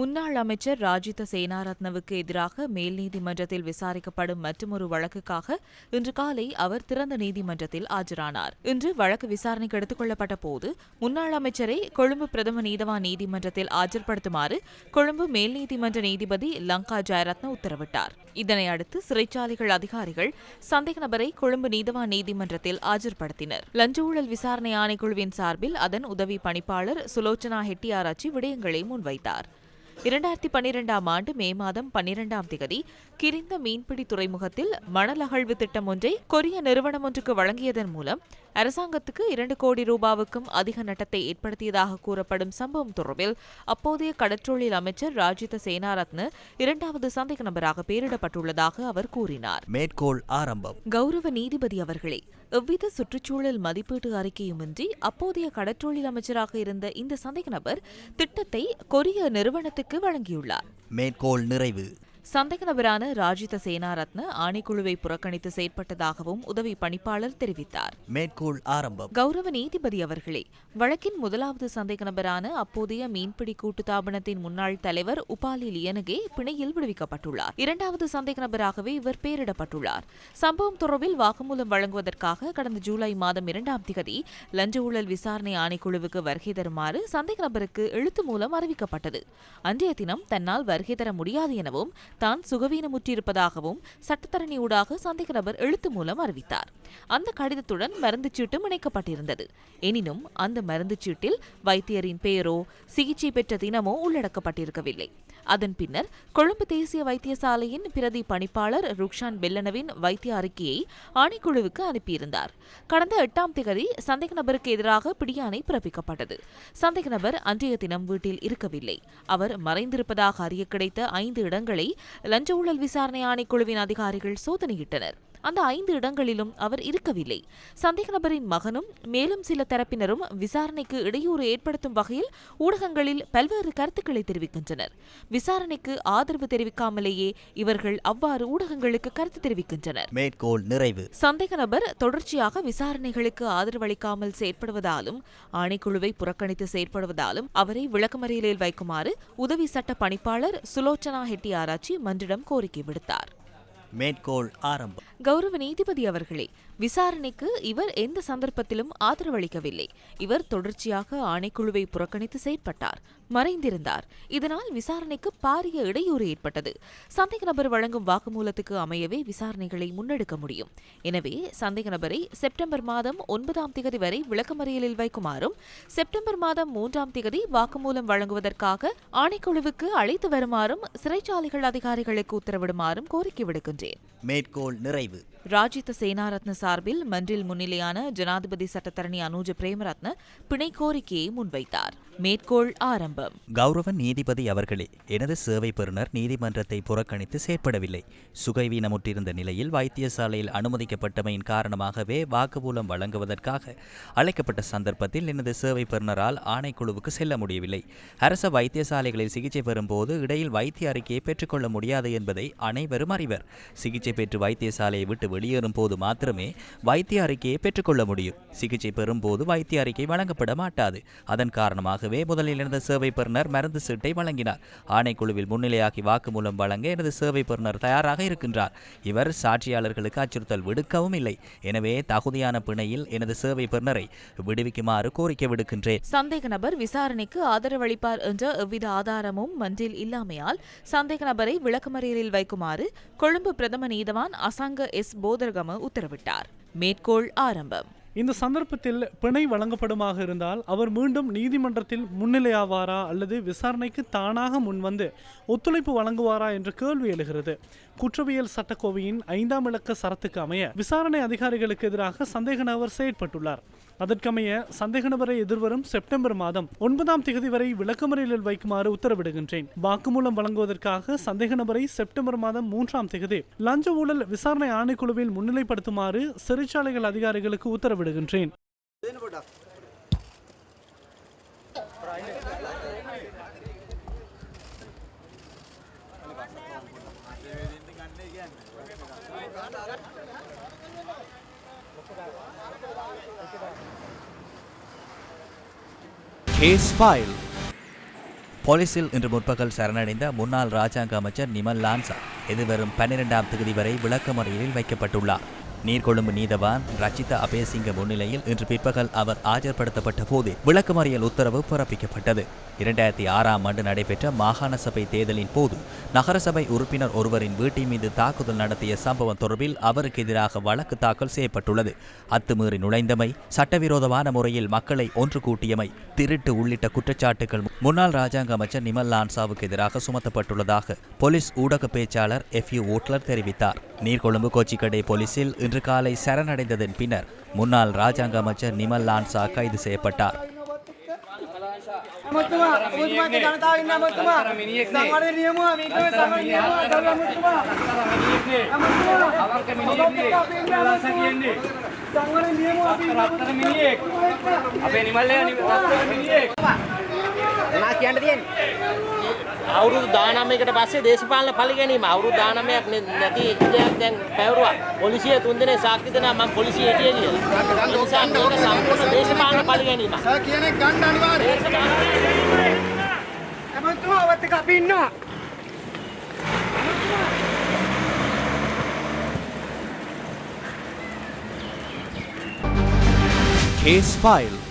முன்னாள் அமைச்சர் ராஜித சேனாரத்னவுக்கு எதிராக மேல் நீதிமன்றத்தில் விசாரிக்கப்படும் மற்றொரு வழக்குக்காக இன்று காலை அவர் திறந்த நீதிமன்றத்தில் ஆஜரானார். இன்று வழக்கு விசாரணைக்கு எடுத்துக் கொள்ளப்பட்ட போது முன்னாள் அமைச்சரை கொழும்பு பிரதம நீதவான் நீதிமன்றத்தில் ஆஜர்படுத்துமாறு கொழும்பு மேல் நீதிமன்ற நீதிபதி லங்கா ஜெயரத்ன உத்தரவிட்டார். இதனை அடுத்து சிறைச்சாலைகள் அதிகாரிகள் சந்தேக நபரை கொழும்பு நீதவான் நீதிமன்றத்தில் ஆஜர்படுத்தினர். லஞ்ச ஊழல் விசாரணை ஆணைக்குழுவின் சார்பில் அதன் உதவி பணிப்பாளர் சுலோச்சனா ஹெட்டியாராச்சி விடயங்களை முன்வைத்தார். இரண்டாயிரத்தி பன்னிரெண்டாம் ஆண்டு மே மாதம் பன்னிரெண்டாம் திகதி கிரிந்த மீன்பிடி துறைமுகத்தில் மணல் அகழ்வு திட்டம் ஒன்றை கொரிய நிறுவனம் ஒன்றுக்கு வழங்கியதன் மூலம் அரசாங்கத்துக்கு இரண்டு கோடி ரூபாவுக்கும் அதிக நட்டத்தை ஏற்படுத்தியதாக கூறப்படும் சம்பவம் தொடர்பில் அப்போதைய கடற்றொழில் அமைச்சர் ராஜித சேனாரத்ன இரண்டாவது சந்தேக நபராக பெயரிடப்பட்டுள்ளதாக அவர் கூறினார். மேற்கோள் ஆரம்பம். கௌரவ நீதிபதி அவர்களே எவ்வித சுற்றுச்சூழல் மதிப்பீட்டு அறிக்கையுமின்றி அப்போதைய கடற்றொழில் அமைச்சராக இருந்த இந்த சந்தேக நபர் திட்டத்தை கொரிய நிறுவனத்துக்கு வழங்கியுள்ளார். மேற்கோள் நிறைவு. சந்தேக நபரான ராஜித சேனாரத்ன ஆணைக்குழுவை புறக்கணித்து செயற்பட்டதாகவும் உதவி பணிப்பாளர் தெரிவித்தார். மேற்கோள் ஆரம்பம். கௌரவ நீதிபதி அவர்களே வழக்கின் முதலாவது சந்தேக நபரான அப்போதைய மீன்பிடி கூட்டுத்தாபனத்தின் முன்னாள் தலைவர் உபாலி லியனகே பிணையில் விடுவிக்கப்பட்டுள்ளார். இரண்டாவது சந்தேக நபராகவே இவர் பெயரிடப்பட்டுள்ளார். சம்பவம் தொடர்பில் வாக்குமூலம் வழங்குவதற்காக கடந்த ஜூலை மாதம் இரண்டாம் திகதி லஞ்ச ஊழல் விசாரணை ஆணைக்குழுவுக்கு வருகை தருமாறு சந்தேக நபருக்கு எழுத்து மூலம் அறிவிக்கப்பட்டது. அன்றைய தினம் தன்னால் வருகை தர முடியாது எனவும் தான் சுகவீனமுற்றிருப்பதாகவும் சட்டத்தரணி ஊடாக சந்தேக நபர் எழுத்து மூலம் அறிவித்தார். அந்த கடிதத்துடன் மருந்து சீட்டும் இணைக்கப்பட்டிருந்தது. எனினும் அந்த மருந்து சீட்டில் வைத்தியரின் பெயரோ சிகிச்சை பெற்ற தினமோ உள்ளடக்கப்பட்டிருக்கவில்லை. அதன் பின்னர் கொழும்பு தேசிய வைத்தியசாலையின் பிரதி பணிப்பாளர் ருக்ஷான் பெல்லனவின் வைத்திய அறிக்கையை ஆணைக்குழுவுக்கு அனுப்பியிருந்தார். கடந்த எட்டாம் திகதி சந்தேக நபருக்கு எதிராக பிடியாணை பிறப்பிக்கப்பட்டது. சந்தேக நபர் அன்றைய தினம் வீட்டில் இருக்கவில்லை. அவர் மறைந்திருப்பதாக அறிய கிடைத்த ஐந்து இடங்களை லஞ்ச ஊழல் விசாரணை ஆணைக்குழுவின் அதிகாரிகள் சோதனையிட்டனர். அந்த ஐந்து இடங்களிலும் அவர் இருக்கவில்லை. சந்தேக நபரின் மகனும் மேலும் சில தரப்பினரும் விசாரணைக்கு இடையூறு ஏற்படுத்தும் வகையில் ஊடகங்களில் பல்வேறு கருத்துக்களை தெரிவிக்கின்றனர். விசாரணைக்கு ஆதரவு தெரிவிக்காமலேயே இவர்கள் அவ்வாறு ஊடகங்களுக்கு கருத்து தெரிவிக்கின்றனர். மேற்கோள் நிறைவு. சந்தேக நபர் தொடர்ச்சியாக விசாரணைகளுக்கு ஆதரவளிக்காமல் செயற்படுவதாலும் ஆணைக்குழுவை புறக்கணித்து செயற்படுவதாலும் அவரை விளக்கமறியலில் வைக்குமாறு உதவி சட்ட பணிப்பாளர் சுலோச்சனா ஹெட்டி ஆராய்ச்சி மன்றிடம் கோரிக்கை விடுத்தார். மேற்கோள் ஆரம்பம். கௌரவ நீதிபதி அவர்களே விசாரணைக்கு இவர் எந்த சந்தர்ப்பத்திலும் ஆதரவளிக்கவில்லை. இவர் தொடர்ச்சியாக ஆணைக்குழுவை புறக்கணித்து செயற்பட்டார் மறைந்திருந்தார். இதனால் விசாரணைக்கு பாரிய இடையூறு ஏற்பட்டது. சந்தேக நபர் வழங்கும் வாக்குமூலத்துக்கு அமையவே விசாரணைகளை முன்னெடுக்க முடியும். எனவே சந்தேக நபரை செப்டம்பர் மாதம் ஒன்பதாம் திகதி வரை விளக்கமறியலில் வைக்குமாறும் செப்டம்பர் மாதம் மூன்றாம் திகதி வாக்குமூலம் வழங்குவதற்காக ஆணைக்குழுவுக்கு அழைத்து வருமாறும் சிறைச்சாலைகள் அதிகாரிகளுக்கு உத்தரவிடுமாறும் கோரிக்கை விடுக்கின்றேன் மேற்கோள் நிறைவு. ராஜித சேனாரத்ன சார்பில் மன்றில் முன்னிலையான ஜனாதிபதி சட்டத்தரணி அனுஜ பிரேமரத்ன பிணை கோரிக்கையை முன்வைத்தார். மேற்கோள் ஆரம்பம். கௌரவ நீதிபதி அவர்களே எனது சேவை பெறுநர் நீதிமன்றத்தை புறக்கணித்து செயற்படவில்லை. சுகைவீனமுற்றிருந்த நிலையில் வைத்தியசாலையில் அனுமதிக்கப்பட்டமையின் காரணமாகவே வாக்குமூலம் வழங்குவதற்காக அழைக்கப்பட்ட சந்தர்ப்பத்தில் எனது சேவை பெறுநரால் ஆணைக்குழுவுக்கு செல்ல முடியவில்லை. அரச வைத்தியசாலைகளில் சிகிச்சை பெறும்போது இடையில் வைத்திய அறிக்கையை பெற்றுக்கொள்ள முடியாது என்பதை அனைவரும் அறிவர். சிகிச்சை பெற்று வைத்தியசாலையை விட்டு வெளியேறும் போது மாத்திரமே வைத்திய அறிக்கையை பெற்றுக்கொள்ள முடியும். சிகிச்சை பெறும் போது வைத்திய அறிக்கை வழங்கப்பட மாட்டாது. அதன் காரணமாகவே முதலில் எனது சேவை பெறுநர் மருந்து சீட்டை வழங்கினார். ஆணைக்குழுவில் முன்னிலையாகி வாக்குமூலம் வழங்க எனது சேவை பெறுநர் தயாராக இருக்கின்றார். இவர் சாட்சியாளர்களுக்கு அச்சுறுத்தல் விடுக்கவும் இல்லை. எனவே தகுதியான பிணையில் எனது சேவை பெறுநரை விடுவிக்குமாறு கோரிக்கை விடுக்கின்றேன். சந்தேக நபர் விசாரணைக்கு ஆதரவளிப்பார் என்ற எவ்வித ஆதாரமும் மன்றில் இல்லாமையால் சந்தேக நபரை விளக்கமறியலில் வைக்குமாறு கொழும்பு பிரதம நீதவான் அசாங்க எஸ் போதர்கம உத்தரவிட்டார். மேற்கோள் ஆரம்பம். இந்த சந்தர்ப்பத்தில் பிணை வழங்கப்படுமாக இருந்தால் அவர் மீண்டும் நீதிமன்றத்தில் முன்னிலையாவாரா அல்லது விசாரணைக்கு தானாக முன்வந்து ஒத்துழைப்பு வழங்குவாரா என்ற கேள்வி எழுகிறது. குற்றவியல் சட்டக்கோவையின் ஐந்தாம் இலக்க சரத்துக்கு அமைய விசாரணை அதிகாரிகளுக்கு எதிராக சந்தேக நபர் செயற்பட்டுள்ளார். அதற்கமைய சந்தேக நபரை எதிர்வரும் செப்டம்பர் மாதம் ஒன்பதாம் தேதி வரை விளக்கமறியலில் வைக்குமாறு உத்தரவிடுகின்றேன். வாக்குமூலம் வழங்குவதற்காக சந்தேக நபரை செப்டம்பர் மாதம் மூன்றாம் தேதி லஞ்ச ஊழல் விசாரணை ஆணைக்குழுவில் முன்னிலைப்படுத்துமாறு சிறைச்சாலைகள் அதிகாரிகளுக்கு உத்தரவிடுகின்றேன். கேஸ் ஃபைல் போலீசில் இன்று முற்பகல் சரணடைந்த முன்னாள் ராஜாங்க அமைச்சர் நிமல் லான்சா எதிர்வரும் பன்னிரெண்டாம் தேதி வரை விளக்கமறியலில் வைக்கப்பட்டுள்ளார். நீர்கொழும்பு நீதவான் ரச்சிதா அபேசிங்க முன்னிலையில் இன்று பிற்பகல் அவர் ஆஜர்படுத்தப்பட்ட போது விளக்கமறியல் உத்தரவு பிறப்பிக்கப்பட்டது. இரண்டாயிரத்தி ஆறாம் ஆண்டு நடைபெற்ற மாகாண சபை தேர்தலின் போது நகரசபை உறுப்பினர் ஒருவரின் வீட்டின் மீது தாக்குதல் நடத்திய சம்பவம் தொடர்பில் அவருக்கு எதிராக வழக்கு தாக்கல் செய்யப்பட்டுள்ளது. அத்துமீறி நுழைந்தமை சட்டவிரோதமான முறையில் மக்களை ஒன்று கூட்டியமை திருட்டு உள்ளிட்ட குற்றச்சாட்டுகள் முன்னாள் ராஜாங்க அமைச்சர் நிமல் லான்சாவுக்கு எதிராக சுமத்தப்பட்டுள்ளதாக போலீஸ் ஊடக பேச்சாளர் எஃப் யூ ஓட்லர் தெரிவித்தார். நீர்கொழும்பு கோச்சிக்கடை போலீசில் இன்று காலை சரணடைந்ததன் பின்னர் முன்னாள் ராஜாங்க அமைச்சர் நிமல் லான்சா கைது செய்யப்பட்டார். నాకు ఎండ අවුරුදු 19කට පස්සේ දේශපාලන පලි ගැනීම. අවුරුදු 19ක් නැති දෙයක් දැන් පැවරුවා. පොලිසිය තුන් දෙනේ සාක්ෂි දෙනා මම පොලිසිය හිටියේ කියලා. ඒ නිසා මේක සම්පූර්ණ දේශපාලන පලි ගැනීමක්. කෙනෙක් ගන්න අනිවාර්යයෙන් අමතුමා ඔබත් එක්ක අපි ඉන්නවා. Case file.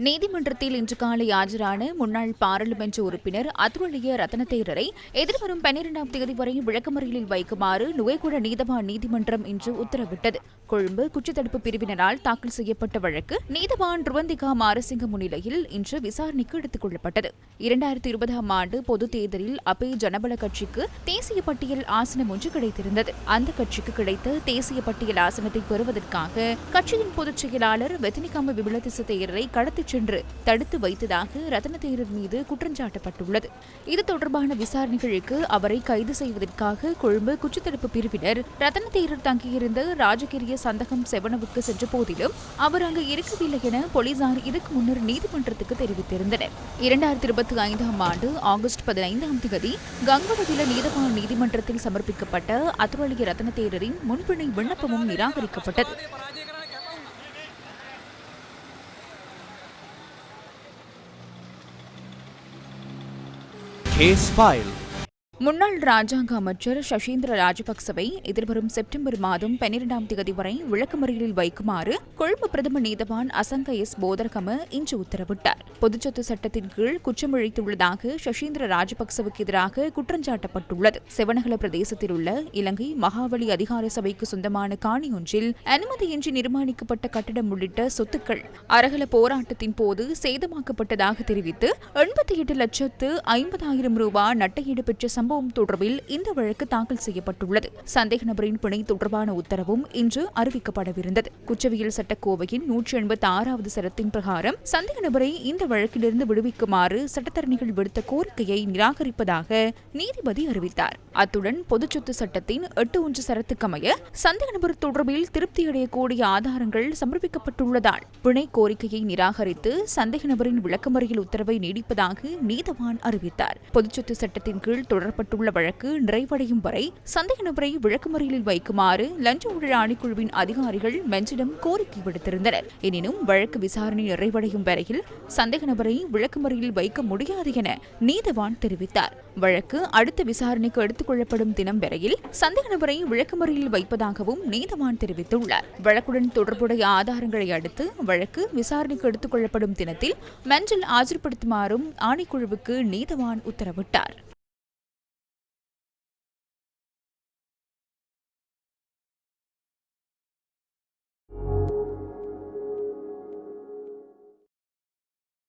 நீதிமன்றத்தில் இன்று காலை ஆஜரான முன்னாள் பாராளுமன்ற உறுப்பினர் அதுரலிய ரத்னதேரரை எதிர்வரும் பன்னிரெண்டாம் தேதி வரை விளக்கமறியலில் வைக்குமாறு நுவேகுட நீதவான் நீதிமன்றம் இன்று உத்தரவிட்டது. கொழும்பு குற்றத்தடுப்பு பிரிவினரால் தாக்கல் செய்யப்பட்ட வழக்கு நீதவான் ருவந்திகா மாரசிங்க முன்னிலையில் இன்று விசாரணைக்கு எடுத்துக் கொள்ளப்பட்டது. இரண்டாயிரத்தி இருபதாம் ஆண்டு பொதுத் தேர்தலில் அப்பே ஜனபல கட்சிக்கு தேசிய பட்டியல் ஆசனம் ஒன்று கிடைத்திருந்தது. அந்த கட்சிக்கு கிடைத்த தேசிய பட்டியல் ஆசனத்தை பெறுவதற்காக கட்சியின் பொதுச் செயலாளர் வெத்தினிகாம விபிலதிச தேரரை கடத்திச் சென்று தடுத்து வைத்ததாக ரத்ன தேரர் மீது குற்றஞ்சாட்டப்பட்டுள்ளது. இது தொடர்பான விசாரணைகளுக்கு அவரை கைது செய்வதற்காக கொழும்பு குற்றத்தடுப்பு பிரிவினர் ரத்ன தேரர் தங்கியிருந்த ராஜகிரிய சந்தகம் செவனவுக்கு சென்ற போதிலும் அவர் அங்கு இருக்கவில்லை என போலீசார் இதற்கு முன்னர் நீதிமன்றத்துக்கு தெரிவித்திருந்தனர். இரண்டாயிரத்தி இருபத்தி ஐந்தாம் ஆண்டு ஆகஸ்ட் பதினைந்தாம் தேதி கங்கவதில நீதவான் நீதிமன்றத்தில் சமர்ப்பிக்கப்பட்ட அத்துவலிய ரத்ன தேரரின் முன்பிணை விண்ணப்பமும் நிராகரிக்கப்பட்டது. His File. முன்னாள் ராஜாங்க அமைச்சர் சசீந்திர ராஜபக்சவை எதிர்வரும் செப்டம்பர் மாதம் பன்னிரெண்டாம் தேதி வரை விளக்கமறியலில் வைக்குமாறு கொழும்பு பிரதம நீதவான் அசங்க எஸ். போதர்கம இன்று உத்தரவிட்டார். பொதுச்சொத்து சட்டத்தின் கீழ் குற்றமிழைத்துள்ளதாக சசீந்திர ராஜபக்சவுக்கு எதிராக குற்றஞ்சாட்டப்பட்டுள்ளது செவனகல பிரதேசத்தில் உள்ள இலங்கை மகாவலி அதிகார சபைக்கு சொந்தமான காணி ஒன்றில் அனுமதியின்றி நிர்மாணிக்கப்பட்ட கட்டடம் உள்ளிட்ட சொத்துக்கள் அரகல போராட்டத்தின் போது சேதமாக்கப்பட்டதாக தெரிவித்து எண்பத்தி எட்டு லட்சத்து ஐம்பதாயிரம் ரூபாய் நட்டையீடு பெற்ற சம்பவம் தொடர்பில் இந்த வழக்கு தாக்கல் செய்யப்பட்டுள்ளது. சந்தேக நபரின் பிணை தொடர்பான உத்தரவும் இன்று அறிவிக்கப்படவிருந்தது. குற்றவியல் சட்டக்கோவையின் நூற்றி எண்பத்தி ஆறாவது சரத்தின் பிரகாரம் சந்தேக நபரை இந்த வழக்கிலிருந்து விடுவிக்குமாறு சட்டத்தரணிகள் விடுத்த கோரிக்கையை நிராகரிப்பதாக நீதிபதி அறிவித்தார். அத்துடன் பொதுச்சொத்து சட்டத்தின் எட்டு ஒன்று சரத்துக்கமைய சந்தேக நபர் தொடர்பில் திருப்தியடையக்கூடிய ஆதாரங்கள் சமர்ப்பிக்கப்பட்டுள்ளதால் பிணை கோரிக்கையை நிராகரித்து சந்தேக நபரின் விளக்கமறியல் உத்தரவை நீடிப்பதாக நீதவான் அறிவித்தார். பொதுச்சொத்து சட்டத்தின் கீழ் தொடரப்பட்டுள்ள வழக்கு நிறைவடையும் வரை சந்தேக நபரை விளக்கமறியலில் வைக்குமாறு லஞ்ச ஊழல் ஆணைக்குழுவின் அதிகாரிகள் மெஞ்சிடம் கோரிக்கை விடுத்திருந்தனர். எனினும் வழக்கு விசாரணை நிறைவடையும் வரையில் சந்தேக நபரை விளக்கமறியலில் வைக்க முடியாது என நீதவான் தெரிவித்தார். வழக்கு அடுத்த விசாரணைக்கு எடுத்துக் கொள்ளப்படும் தினம் வரையில் சந்தேக நபரை விளக்கமறியலில் வைப்பதாகவும் நீதவான் தெரிவித்துள்ளார். வழக்குடன் தொடர்புடைய ஆதாரங்களை அடுத்து வழக்கு விசாரணைக்கு எடுத்துக் கொள்ளப்படும் தினத்தில் மஞ்சள் ஆஜர்படுத்துமாறும் ஆணைக்குழுவுக்கு நீதவான் உத்தரவிட்டார்.